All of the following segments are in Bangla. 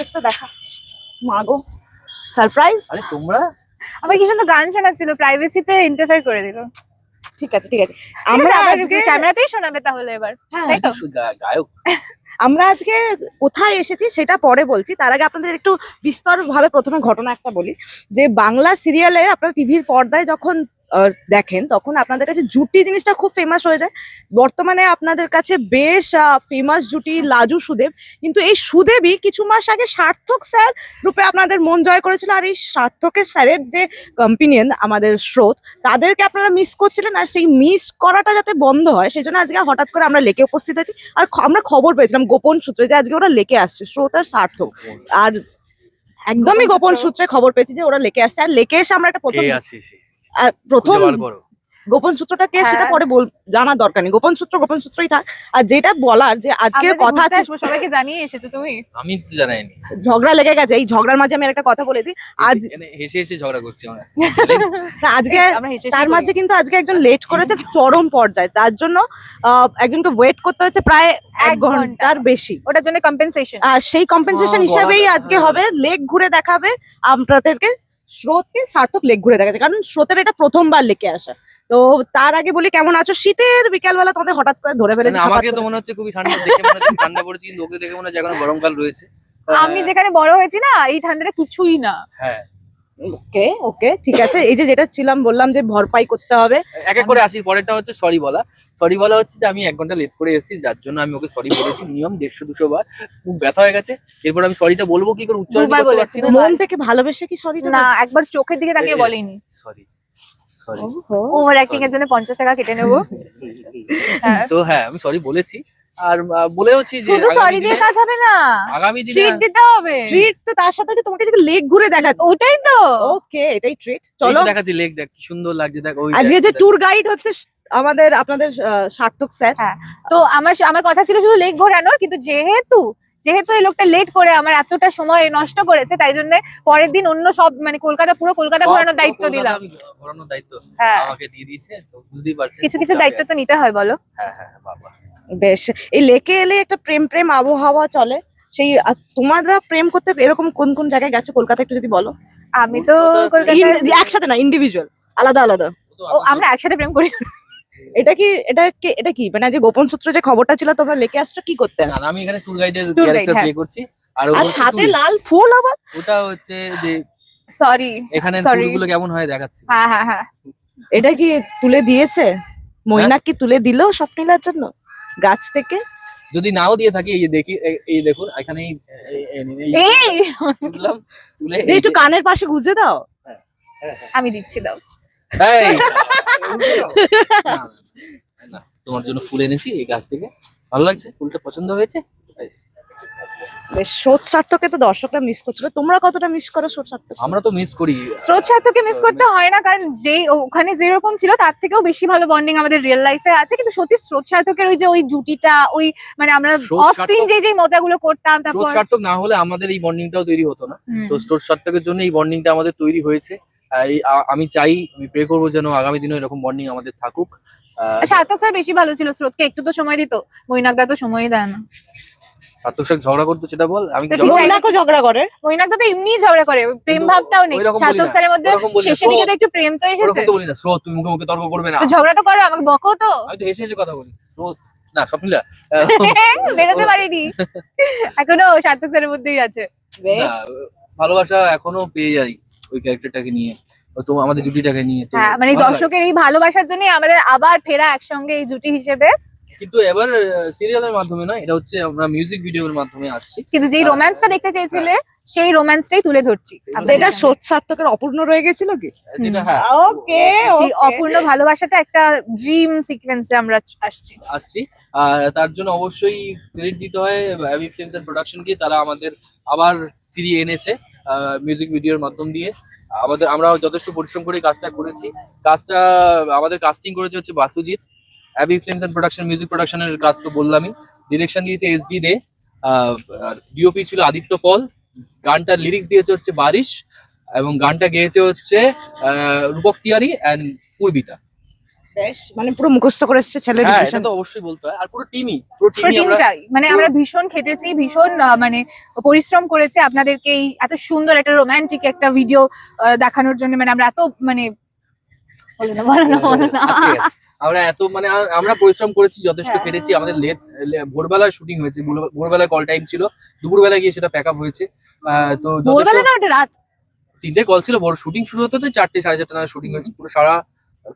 কাগজটা দেখা। মাগো সারপ্রাইজ আরে তোমরা? আমার কি সুন্দর গান শোনাচ্ছিল প্রাইভেসিতে ইন্টারফেয়ার করে দিল। ঠিক আছে ঠিক আছে। আমরা আজকে ক্যামেরাতেই শোনাবে তাহলে এবার হ্যাঁ, তাই তো? গায়ক। আমরা আজকে কোথায় এসেছি সেটা পরে বলছি। তার আগে আপনাদের একটু বিস্তরভাবে প্রথমে ঘটনা একটা বলি যে বাংলা সিরিয়ালে আপনারা টিভির পর্দায় যখন দেখেন তখন আপনাদের কাছে জুটি জিনিসটা খুব ফেমাস হয়ে যায়। বর্তমানে আপনাদের কাছে বেশ ফেমাস জুটি লাজু সুদেব। কিন্তু এই সুদেবই কিছু মাস আগে সার্থক স্যার রূপে আপনাদের মন জয় করেছিল। আর এই সার্থকের স্যারের যে কম্পিনিয়ন আমাদের স্রোত তাদেরকে আপনারা মিস করছিলেন। আর সেই মিস করাটা যাতে বন্ধ হয় সেই জন্য আজকে হঠাৎ করে আমরা লেকে উপস্থিত হয়েছি। আর আমরা খবর পেয়েছিলাম গোপন সূত্রে যে আজকে ওরা লেকে আসছে স্রোত আর সার্থক। আর একদমই গোপন সূত্রে খবর পেয়েছি যে ওরা লেকে আসছে। আর লেকে এসে আমরা একটা প্রথম প্রথম গোপন সূত্রটা কে সেটা হ্যাঁ। পরে বল জানার দরকার নেই। গোপন সূত্র গোপন সূত্রই থাক। আর যেটা বলার যে আজকে কথা আছে সবাইকে জানিয়ে এসেছ তুমি? আমি তো জানাইনি। ঝগড়া লেগে গেছে। এই ঝগড়ার মাঝে আমি একটা কথা বলে দিই। আজ হেসে হেসে ঝগড়া করছি আমরা। আজকে তার মাঝে কিন্তু আজকে একজন লেট করেছে চরম পর্যায়ে। তার জন্য আহ, একজনকে ওয়েট করতে হয়েছে প্রায় এক ঘণ্টার বেশি। ওটার জন্য কম্পেনসেশন আর সেই কম্পেনসেশন আহ, হিসাবেই আজকে হবে লেগ ঘুরে দেখাবে আপনাদেরকে স্রোতকে সার্থক লেখ ঘুরে দেখাচ্ছে। কারণ স্রোতের এটা প্রথমবার লেকে আসা। তো তার আগে বলি কেমন আছো? শীতের বিকালবেলা তোমাদের হঠাৎ করে ধরে ফেলেছে মানে আমাকে তো মনে হচ্ছে খুবই ঠান্ডা দেখে মনে হচ্ছে ঠান্ডা পড়েছে কিন্তু ওকে দেখে মনে হচ্ছে এখন গরমকাল রয়েছে। আমি যেখানে বড় হয়েছি না এই ঠান্ডাটা কিছুই না। হ্যাঁ। ওকে ওকে ঠিক আছে। এই যে যেটা ছিলাম বললাম যে ভরপাই করতে হবে। এক এক করে আসি পরেরটা হচ্ছে সরি বলা। সরি বলা হচ্ছে যে আমি এক ঘণ্টা লেট করে এসেছি যার জন্য আমি ওকে সরি বলেছি। মিনিমাম দেড়শো দুশো বার। খুব ব্যথা হয়ে গেছে। এরপর আমি সরিটা বলব কি করে? উচ্চারণ করতে পারছি না। মন থেকে ভালোবেসে কি সরি না একবার চোখের দিকে তাকিয়ে বলেনি। সরি সরি ওভার অ্যাক্টিং এর জন্য পঞ্চাশ টাকা কেটে নেব। তো হ্যাঁ আমি সরি বলেছি। আর বলেওছি যে শুধু সরি দিয়ে কাজ হবে না। আগামী দিনে ট্রিট দিতে হবে। ট্রিট তো তার সাথে যে তোমাকে যে লেগ ঘুরে দেখা ওটাই তো। ওকে এটাই ট্রিট চলো। দেখাচ্ছি লেগ দেখ কি সুন্দর লাগছে দেখ ওই আজকে যে ট্যুর গাইড হচ্ছে আমাদের আপনাদের সার্থক স্যার তো আমার আমার কথা ছিল শুধু লেগ ঘোরানোর কিন্তু যেহেতু যেহেতু এই লোকটা লেট করে আমার এতটা সময় নষ্ট করেছে তাই জন্য পরের দিন অন্য সব মানে কলকাতা পুরো কলকাতা ঘোরানোর দায়িত্ব দিলাম। ঘোরানোর দায়িত্ব হ্যাঁ। আমাকে দিয়ে দিয়েছে তো বুঝতেই পারছেন কিছু কিছু দায়িত্ব তো নিতে হয় বলো। হ্যাঁ হ্যাঁ হ্যাঁ, বাবা। বেশ এই লেকে এলে একটা প্রেম প্রেম আবহাওয়া চলে। সেই তোমরা প্রেম করতে এরকম কোন কোন জায়গায় গেছো? কলকাতা একটু যদি বলো। আমি তো কলকাতা- একসাথে না ইন্ডিভিজুয়াল আলাদা আলাদা। ও আমরা একসাথে প্রেম করি। এটা কি এটা কি এটা কি? মানে যে গোপন সূত্র যে খবরটা ছিল তোমরা লেকে আসছো কি করতে? না, আমি এখানে ট্যুর গাইডের ক্যারেক্টার। প্লে করছি। আর ও আর সাথে লাল ফুল আবার? ওটা হচ্ছে যে সরি এখানে Sorry. ট্যুরগুলো কেমন হয় দেখাচ্ছি। হ্যাঁ হ্যাঁ হ্যাঁ। এটা কি তুলে দিয়েছে? মৈনাক কি তুলে দিলো স্বপ্নীলার জন্য? গাছ থেকে যদি নাও দিয়ে থাকি এই যে দেখি এই- দেখুন এখানে তুলে একটু কানের পাশে গুজে দাও আমি দিচ্ছি দাও তোমার জন্য ফুল এনেছি এই গাছ থেকে ভালো লাগছে ফুলটা পছন্দ হয়েছে বেশ সার্থকে তো দর্শকরা মিস করছিল। তোমরা কতটা মিস করো সার্থক? আমরা তো মিস করি। স্রোত মিস করতে হয় না কারণ যেই ওখানে যেরকম ছিল তার থেকেও বেশি ভালো বন্ডিং আমাদের রিয়েল লাইফে আছে। কিন্তু সত্যি স্রোত সার্থকের ওই যে ওই জুটিটা ওই মানে আমরা স্রোত অফ স্ক্রিন সার্থক- যে যে মজাগুলো করতাম স্রোত তারপর সার্থক না হলে আমাদের এই বন্ডিংটাও তৈরি হতো না। তো স্রোত সার্থকের জন্য এই বন্ডিংটা আমাদের তৈরি হয়েছে। আমি চাই আমি প্রে করব যেন আগামী দিনে এরকম বন্ডিং আমাদের থাকুক। সার্থক স্যার বেশি ভালো ছিল স্রোতকে একটু তো সময় দিত। মৈনাকদা তো সময়ই দেয় না। সার্থক সাথে ঝগড়া করতো সেটা বল? আমি ঝগড়া করে। মৈনাকদা তো এমনিই ঝগড়া করে প্রেম ভাবটাও নেই। সার্থক স্যারের মধ্যে শেষের দিকে তো একটু প্রেম তো এসেছে। তো বলি না। স্রোত তুমি মুখে মুখে তর্ক করবে না। তো ঝগড়া তো করো আমাকে বকো তো। আমি তো হেসে হেসে কথা বলি। স্রোত না স্বপ্নিলা। বেরোতে পারিনি। এখনও সার্থক স্যারের মধ্যেই আছে। ভালোবাসা এখনও পেয়ে যাই ওই ক্যারেক্টারটাকে নিয়ে। ও তো আমাদের জুটিটাকে নিয়ে। হ্যাঁ মানে এই দর্শকের এই ভালোবাসার জন্য আমাদের আবার ফেরা একসঙ্গে এই জুটি হিসেবে। কিন্তু এবার সিরিয়ালের মাধ্যমে না এটা হচ্ছে আমরা মিউজিক ভিডিওর মাধ্যমে আসছি। কিন্তু যেই হ্যাঁ। রোম্যান্সটা দেখতে চেয়েছিলে সেই রোম্যান্সটাই তুলে ধরছি। এটা। সোৎ সার্থকের অপূর্ণ রয়ে গেছিল কি? হ্যাঁ। ওকে সেই অপূর্ণ ভালোবাসাটা একটা ড্রিম সিকোয়েন্সে আমরা আসছি। আসছি। আর তার জন্য অবশ্যই ক্রেডিট দিতে হয় অ্যাবি ফিল্মস এন্ড প্রোডাকশনকে তারা আমাদের আবার ফিরিয়ে এনেছে মিউজিক ভিডিওর মাধ্যম দিয়ে। আমাদের আমরা যথেষ্ট পরিশ্রম করে কাজটা করেছি। কাজটা আমাদের কাস্টিং করেছে হচ্ছে Basujit. Abby films and production music প্রোডাকশনের কাজ তো বললামই। ডিরেকশন দিয়েছে এস ডি দে। ডিওপি ছিল আদিত্য পল। গানটার লিরিক্স দিয়েছে হচ্ছে বারিশ। এবং গানটা গেয়েছে হচ্ছে আহ, রূপক তিয়ারি অ্যান্ড পূর্বিতা বেশ মানে পুরো মুখস্থ করে এসছে ছেলে হ্যাঁ এটা তো অবশ্যই বলতে হয়। আর পুরো টিমই পুরো টিমই মানে আমরা ভীষণ খেটেছি ভীষণ মানে পরিশ্রম করেছে আপনাদেরকে এই এত সুন্দর একটা রোমান্টিক একটা ভিডিও দেখানোর জন্য। মানে আমরা এত মানে বলো না বলো না বলো না। আটকে গেছে। আমরা এত মানে আমরা পরিশ্রম করেছি যথেষ্ট হ্যাঁ। কেটেছি আমাদের লেট ভোরবেলায় শুটিং হয়েছে। ভোরবেলায় কল টাইম ছিল। দুপুরবেলায় গিয়ে সেটা প্যাক আপ হয়েছে। তো ভোরবেলা না ওটা রাত? তিনটে কল ছিল। বড় শুটিং শুরু হতে হতে চারটে সাড়ে চারটে নাগাদ শুটিং হয়েছে। পুরো সারা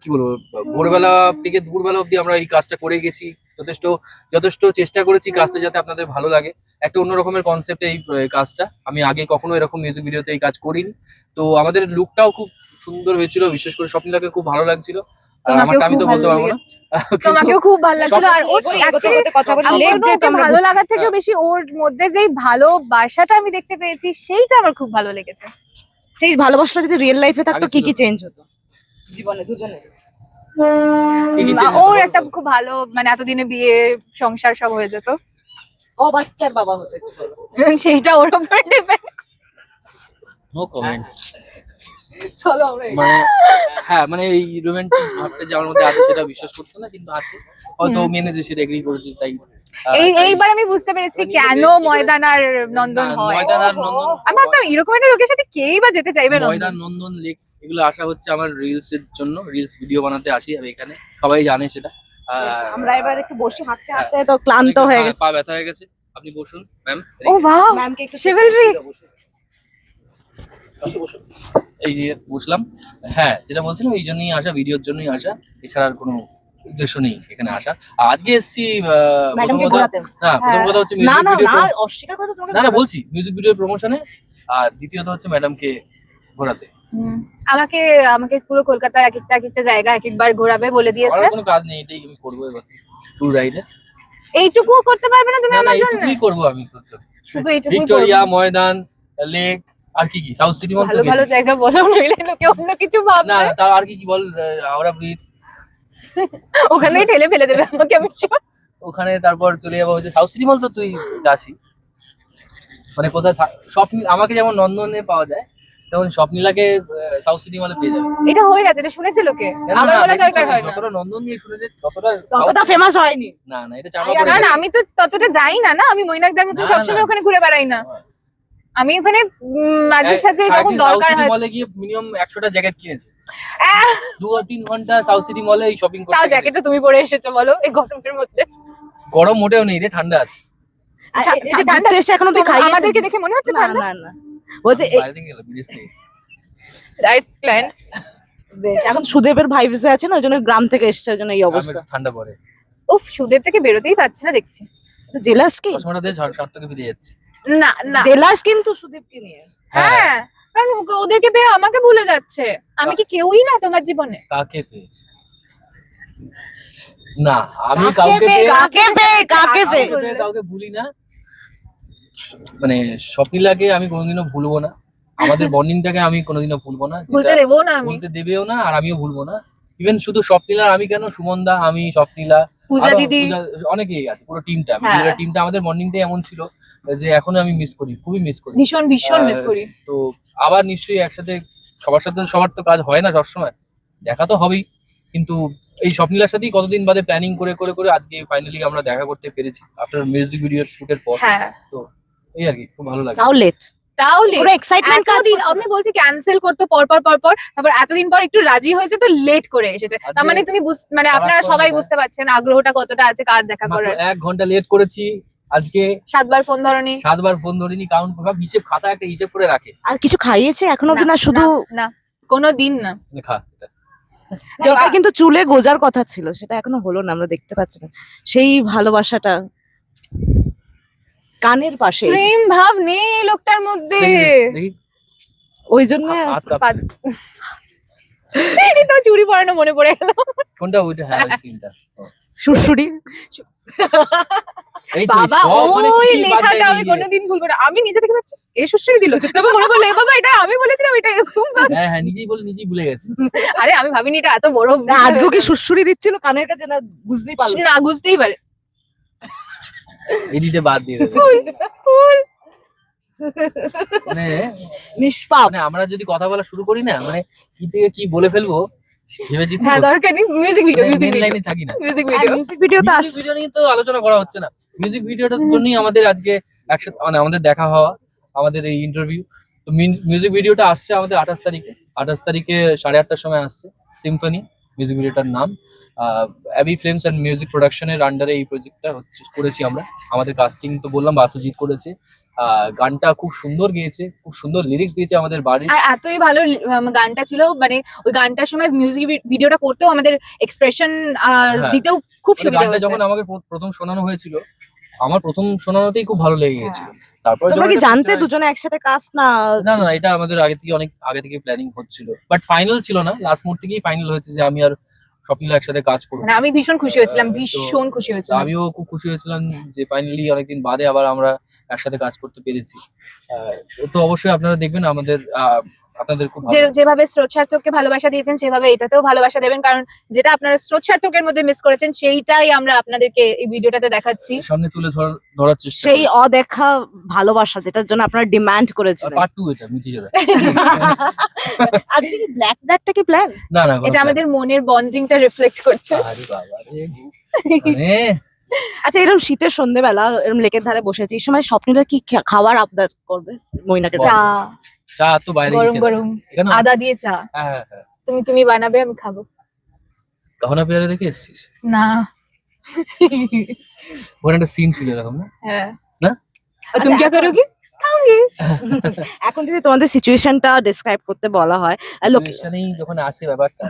কি বলব ভোরবেলা থেকে দুপুরবেলা অবধি আমরা এই কাজটা করে গেছি। যথেষ্ট যথেষ্ট চেষ্টা করেছি কাজটা যাতে আপনাদের ভালো লাগে। একটা অন্য রকমের কনসেপ্টে এই কাজটা। আমি আগে কখনো এরকম মিউজিক ভিডিওতে এই কাজ করিনি। তো আমাদের লুকটাও খুব সুন্দর হয়েছিল। বিশেষ করে স্বপ্নটাকে খুব ভালো লাগছিল। আমি তো বলতে পারব না। তোমাকেও খুব ভালো লাগছিল। আর ওর ভালো লাগার থেকেও। বেশি ওর মধ্যে যেই ভালোবাসাটা আমি দেখতে পেয়েছি সেইটা আমার খুব ভালো লেগেছে। সেই ভালোবাসাটা যদি রিয়েল লাইফে থাকতো কি কি চেঞ্জ হতো? জীবনে দুজনে। ওর একটা খুব ভালো মানে এতদিনে বিয়ে সংসার সব হয়ে যেত। ও বাচ্চার বাবা হতো সেইটা ওর উপর ডিপেন্ড নো কমেন্টস চলো আমরা মানে হ্যাঁ মানে এই রোমান্টিক ভাবটা যে আমার মধ্যে আছে সেটা বিশ্বাস করতো না কিন্তু আছে। হয়তো ও মেনেছে সেটা এগ্রি করেছে তাই এই এইবার আমি বুঝতে পেরেছি কেন বেশ ময়দান আর নন্দন হয়। ময়দান আর নন্দন আমি ভাবতাম এরকম একটা লোকের সাথে কেই বা যেতে চাইবে ময়দান নন্দন লেক এগুলো আসা হচ্ছে আমার রিলস এর জন্য। রিলস ভিডিও বানাতে আসি আমি এখানে। সবাই জানে সেটা। আহ, আমরা এবার একটু বসে হাঁটতে হাঁটতে তো ক্লান্ত হয়ে গেছে। পা ব্যথা হয়ে গেছে। আপনি বসুন ম্যাম ও বাহ ম্যামকে একটু Chivalry। এই যে বসলাম। হ্যাঁ যেটা বলছিলাম এই জন্যই আসা ভিডিওর জন্যই আসা। এছাড়া আর কোনো উদ্দেশ্য নেই এখানে আসা। আজকে এসছি না প্রথম কথা হচ্ছে না না বলছি মিউজিক ভিডিও প্রমোশনে আর দ্বিতীয়ত হচ্ছে ম্যাডামকে ঘোরাতে। আমাকে আমাকে পুরো কলকাতার এক একটা এক একটা জায়গা এক একবার ঘোরাবে বলে দিয়েছে আর কোনো কাজ নেই এটাই আমি করব এবার ট্যুর রাইডের এইটুকুও করতে পারবে না তুমি আমার জন্য এইটুকুই করব আমি তোর জন্য। শুধু এইটুকুই ভিক্টোরিয়া ময়দান লেক আর কি কি? সাউথ সিটি মল তো ভালো ভালো জায়গা বলো নইলে লোকে অন্য কিছু ভাববে। না তার আর কি কি বল হাওড়া ব্রিজ ওখানেই ঠেলে ফেলে দেবে আমাকে আমি ওখানে তারপর চলে যাব হচ্ছে সাউথ সিটি মল তো তুই যাসি মানে কোথায় স্বপ্ন আমাকে যেমন নন্দনে পাওয়া যায় তেমন স্বপ্নীলাকে সাউথ সিটি মলে পেয়ে যাবে। এটা হয়ে গেছে এটা শুনেছে লোকে। আমার বলা দরকার হয় না। যতটা নন্দন নিয়ে শুনেছে ততটা ততটা ফেমাস হয়নি। না না এটা চাপা না, না না। আমি তো ততটা যাই না না আমি মৈনাকদার মতন সবসময় ওখানে ঘুরে বেড়াই না আমি ওখানে উম, মাঝে সাঝে যখন দরকার হয় মলে গিয়ে মিনিমাম একশোটা জ্যাকেট কিনেছে। আহ, দু তিন ঘণ্টা সাউথ সিটি মলে এই শপিং তাও করতে গেছে। জ্যাকেটটা তুমি পরে এসেছ বলো এই গরমের মধ্যে। গরম মোটেও নেই রে ঠান্ডা আছে। এই যে ঠান্ডা- ঘুরতে এসে এখন তোমার- খাইয়েছে আমাদেরকে দেখে মনে হচ্ছে ঠান্ডা? না না। বলছে এই- বাইরে থেকে এলো, বিদেশ থেকে। রাইট প্ল্যান বেশ, এখন সুদেবের ভাই ভিসে আছে না ওই জন্য গ্রাম থেকে এসছে ওই জন্য এই অবস্থা। ঠান্ডা পড়ে। উফ সুদেব থেকে বেরোতেই পারছে না দেখছি। জেলাস কি? চশমাটা দিয়ে ষাট থেকে ফিরে যাচ্ছে। না না। জেলাস কিন্তু সুদীপকে নিয়ে। হ্যাঁ। কারণ ওদেরকে পেয়ে আমাকে ভুলে যাচ্ছে। আমি কি কেউই না তোমার জীবনে? কাকে পেয়ে? না আমি কাউকে কাকে পেয়ে কাকে পেয়ে? কাউকে ভুলি না। মানে স্বপ্নিলাকে আমি কোনোদিনও ভুলবো না। আমাদের বন্ডিংটাকে আমি কোনোদিনও ভুলবো না। ভুলতে দেবো না ভুলতে দেবেও না আর আমিও ভুলবো না। ইভেন শুধু স্বপ্নিলা আমি কেন সুমনদা আমি স্বপ্নিলা পূজা দিদি। অনেকেই আছে পুরো টিমটা হ্যাঁ। টিমটা আমাদের বন্ডিংটা এমন ছিল যে এখনও আমি মিস করি খুবই মিস করি। ভীষণ ভীষণ মিস করি। তো আবার নিশ্চয়ই একসাথে সবার সাথে সবার তো কাজ হয় না সবসময়। দেখা তো হবেই। কিন্তু এই স্বপ্নিলার সাথেই কতদিন বাদে প্ল্যানিং করে করে করে আজকে ফাইনালি আমরা দেখা করতে পেরেছি আফটার মিউজিক ভিডিওর শুটের পর। হ্যাঁ। তো এই আর কি খুব ভালো লাগে। লেট তাহলে পুরো এক্সাইটমেন্ট কাজ। আমি বলছি ক্যান্সেল করতে পর পর পর পর তারপর এতদিন পর একটু রাজি হয়েছে তো লেট করে এসেছে। তার মানে তুমি বুঝ- মানে আপনারা সবাই। বুঝতে পারছেন আগ্রহটা কতটা আছে কার দেখা করার। এক ঘণ্টা লেট করেছি আজকে সাতবার ফোন ধরনি। সাতবার ফোন ধরিনি কাউন্ট করে হিসেব খাতা একটা হিসেব করে রাখে। আর কিছু খাইয়েছে এখন অব্দি না, শুধু না কোনো দিন না। খা এটা। এটা কিন্তু চুলে গোজার কথা ছিল সেটা এখনও হলো না আমরা দেখতে পাচ্ছি না। সেই ভালোবাসাটা। কানের পাশে। প্রেম ভাব নেই এই লোকটার মধ্যে। দেখি, ওই জন্য হাত কাঁপছে। পাদ- তো চুরি পরানো মনে পড়ে গেল। কোনটা ওইটা হ্যাঁ সিনটা সুরসুরি। এই তো বাবা সব মানে ওই কিছুই বাদ লেখাটা আমি দেয়নি। কোনোদিন ভুলবো না। আমি নিজে থেকে ভাবছি এ সুশ্রী দিল। তারপর মনে পড়ল এ বাবা এটা আমি বলেছিলাম এটা এরকম হ্যাঁ হ্যাঁ নিজেই বলে নিজেই ভুলে গেছে। আরে আমি ভাবিনি এটা এত বড় না, আজকেও কি সুরসুরি দিচ্ছিল কানের কাছে না বুঝতেই পারল না। না বুঝতেই পারে। এদিকে বাদ দিয়ে দেবে। ফুল ফুল। মানে নিষ্পাপ। মানে আমরা যদি কথা বলা শুরু করি না মানে কি থেকে কি বলে ফেলব ভেবেছি হ্যাঁ দরকার নেই। মিউজিক ভিডিও মিউজিক লাইনে থাকি না। মিউজিক ভিডিও মিউজিক ভিডিও তো মিউজিক ভিডিও নিয়ে তো আলোচনা করা হচ্ছে না। মিউজিক ভিডিওটার জন্যই আমাদের আজকে একসাথে মানে আমাদের দেখা হওয়া আমাদের এই ইন্টারভিউ তো মিউজিক ভিডিওটা আসছে আমাদের আঠাশ তারিখে। আঠাশ তারিখে সাড়ে আটটার সময় আসছে সিম্ফনি মিউজিক ভিডিওটার নাম অ্যাবি ফিল্মস অ্যান্ড মিউজিক প্রোডাকশনের আন্ডারে এই প্রজেক্টটা হচ্ছে করেছি আমরা। আমাদের কাস্টিং তো বললাম বাসুজিৎ করেছে। গানটা খুব সুন্দর গেয়েছে খুব সুন্দর লিরিক্স দিয়েছে আমাদের বাড়ির। আর এতই ভালো গানটা ছিল মানে ওই গানটার সময় মিউজিক ভিডিওটা করতেও আমাদের এক্সপ্রেশন হ্যাঁ। দিতেও খুব মানে সুবিধা হয়েছে। যখন আমাকে প্র- প্রথম শোনানো হয়েছিল আমার প্রথম শোনানোতেই খুব ভালো লেগে গেছিল তারপর তোমরা কি জানতে দুজনে একসাথে কাস্ট না? না না এটা আমাদের আগে থেকে অনেক আগে থেকে প্ল্যানিং হচ্ছিল। বাট ফাইনাল ছিল না লাস্ট মুহূর্তে থেকেই ফাইনাল হয়েছে যে আমি আর স্বপ্নিলা একসাথে কাজ করব। মানে আমি ভীষণ খুশি হয়েছিলাম ভীষণ খুশি হয়েছিলাম। আমিও খুব খুশি হয়েছিলাম যে ফাইনালি অনেকদিন বাদে আবার আমরা একসাথে কাজ করতে পেরেছি। আহ, তো অবশ্যই আপনারা দেখবেন আমাদের আহ, আপনাদের খুব যে যেভাবে স্রোত সার্থককে ভালোবাসা দিয়েছেন সেভাবে এটাতেও ভালোবাসা দেবেন। কারণ যেটা আপনারা স্রোত সার্থকের মধ্যে মিস করেছেন সেইটাই আমরা আপনাদেরকে এই ভিডিওটাতে দেখাচ্ছি। সামনে তুলে ধরার চেষ্টা সেই অদেখা ভালোবাসা যেটার জন্য আপনারা ডিমান্ড করেছিলেন। পার্ট টু এটা মিটিজোরা আজকে কি ব্ল্যাক ড্যাটটা কি প্ল্যান না না এটা আমাদের মনের বন্ডিংটা রিফ্লেক্ট করছে। আরে বাবা রে। মানে আচ্ছা এরকম শীতের সন্ধ্যেবেলা এরকম লেকের ধারে বসেছি এই সময় স্বপ্নীরা কি খাওয়ার আবদার করবে? মইনাকে চা। চা তো বাইরে গরম গরম। আদা দিয়ে চা। হ্যাঁ, হ্যাঁ, হ্যাঁ। তুমি তুমি বানাবে আমি খাব। গহনা পেয়ারা রেখে এসেছিস? না। ওখানে একটা সিন ছিল এরকম না? হ্যাঁ। না? তুমি কি করো কি? এখন যদি তোমাদের সিচুয়েশনটা ডেসক্রাইব করতে বলা হয় লোকেশনেই যখন আসে ব্যাপারটা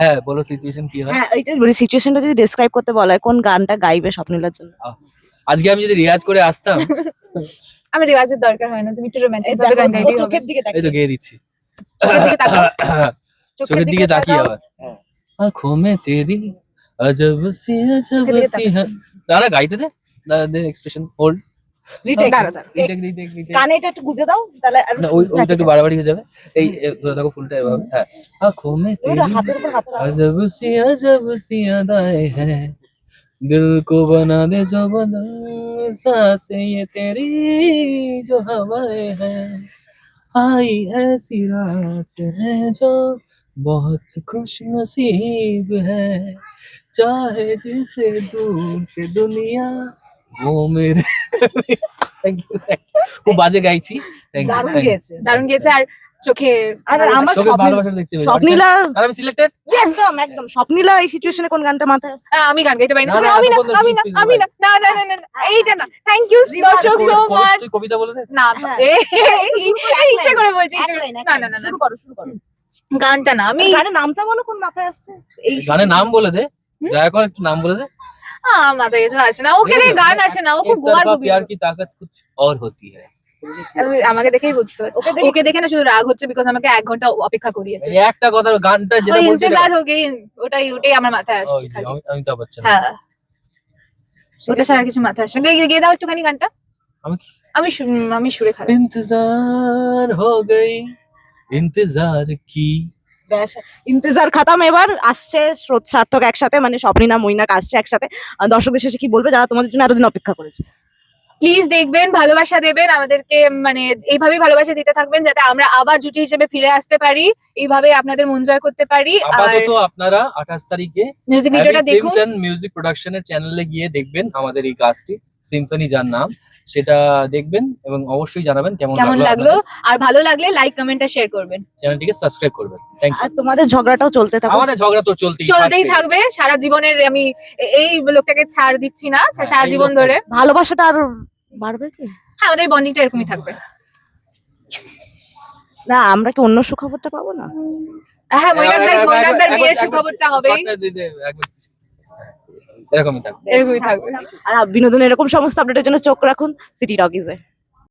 হ্যাঁ বলো সিচুয়েশন কি হয়। হ্যাঁ বলি সিচুয়েশনটা যদি ডেসক্রাইব করতে বলা হয় কোন গানটা গাইবে স্বপ্নীলার জন্য? আজকে আমি যদি রিয়াজ করে আসতাম আমার রেওয়াজের দরকার হয় না তুমি একটু রোমান্টিক এই ভাবে দেখো, গান গাইলেই ও হবে চোখের দিকে এই তো গেয়ে দিচ্ছি চোখের দিকে তাকাও চোখের দিকে তাকিয়ে তাকাও। আবার আঁখোं में तेरी अजब सी अजब চোখের দিকে सी তাকাচ্ছি। है দাঁড়া গাইতে দে দে এক্সপ্রেশন হোল্ড Retake. দাঁড়াও, দাঁড়াও। রিটেক রিটেক রিটেক কানে এটা একটু গুজে দাও তাহলে আরো না ওই সুন্দর ওইটা একটু বাড়াবাড়ি হয়ে যাবে এই এ, ধরে থাকো ফুলটা এভাবে হ্যাঁ আঁখোं में ওটা तेरी হাতের উপর হাত রাখো। अजब सी अजब सी अदाएं हैं दिल को बना दे जो बदन सांसें ये तेरी जो हवाएं हैं आई ऐसी रात है जो बहुत खुश नसीब है चाहे जिसे दूर से दुनिया वो मेरे থ্যাংক ইউ খুব বাজে গাইছি থ্যাংক দারুণ ইউ গেয়েছে দারুণ গেছে আর চোখে আর আমার তোকে স্বপ্ন- ভালোবাসা দেখতে পেয়েছি স্বপ্নীলা আর আমি সিলেক্টেড একদম একদম স্বপ্নীলা এই সিচুয়েশনে কোন গানটা মাথায় আসছে হ্যাঁ, আমি গান গাইতে পারি না না, তুমি না, আমি না এতক্ষণ আমি না please, please, আমি না না না না না না, এইটা না থ্যাংক ইউ দর্শক সো মাচ তুই কবিতা বলে দে না হ্যাঁ। এ, শুরু করো, এক ইচ্ছে line, করে বলছি এক ইচ্ছে করে- line, এক না line। না না না শুরু করো শুরু করো গানটা না আমি গানের নামটা বলো কোন মাথায় আসছে এই গানের নাম বলে দে দয়া করে একটু নাম বলে দে আহ, মাথায় কিছু আসে না ওকে দিয়ে গান আসে না ও খুব एक গোয়ার तरफा কবি प्यार की ताकत कुछ और होती है আমি- আমাকে দেখেই বুঝতে পারছি। ওকে দেখে না শুধু রাগ হচ্ছে বিকজ আমাকে এক ঘণ্টা অপেক্ষা করিয়েছে। একটা কথা গানটা যেটা বলছে ইন্তজার হো গই ওটাই ওটাই আমার মাথায় আসছে অমিতাভ বচ্চন হ্যাঁ। ওটা সারা কিছু মাথায় আসছে গিয়ে দাও একটুখানি গানটা। আমি আমি আমি সুরে খারাপ। ইন্তজার হো গই। ইন্তজার কি? ইন্তজার খাতাম এবার। আসছে স্রোত সার্থক একসাথে মানে স্বপ্নিনা মইনাক আসছে একসাথে। দর্শকদের শেষে কি বলবে? যারা তোমাদের জন্য এতদিন অপেক্ষা করেছে। প্লিজ দেখবেন ভালোবাসা দেবেন আমাদেরকে মানে এইভাবে ভালোবাসা দিতে থাকবেন যাতে আমরা আবার জুটি হিসেবে ফিরে আসতে পারি এইভাবে আপনাদের মন জয় করতে পারি। আর আপাতত আপনারা আঠাশ তারিখে মিউজিক ভিডিওটা দেখুন। মিউজিক প্রোডাকশনের চ্যানেলে গিয়ে দেখবেন আমাদের এই কাজটি। সিম্ফনি যার নাম। সেটা দেখবেন এবং অবশ্যই জানাবেন কেমন কেমন লাগল আর ভালো লাগলে লাইক কমেন্ট আর শেয়ার করবেন। চ্যানেলটিকে সাবস্ক্রাইব করবেন। থ্যাংক ইউ আর তোমাদের ঝগড়াটাও চলতে থাকো আমাদের ঝগড়া তো চলতেই চলতেই থাকবে। থাকবে সারা জীবনের আমি এই লোকটাকে ছাড় দিচ্ছি না হ্যাঁ, সারা জীবন ধরে। ভালোবাসাটা আর বাড়বে কি? হ্যাঁ আমাদের বন্ডিংটা এরকমই থাকবে। না আমরা কি অন্য সুখবরটা পাবো না? হ্যাঁ মৈনাকদার একবার- বিয়ের সুখবরটা হবে শর্টটা দিয়ে দে, একবার- এরকমই থাকবে। এরকমই থাকবে। আর বিনোদনের এরকম সমস্ত আপডেটের জন্য চোখ রাখুন সিটি টকিজে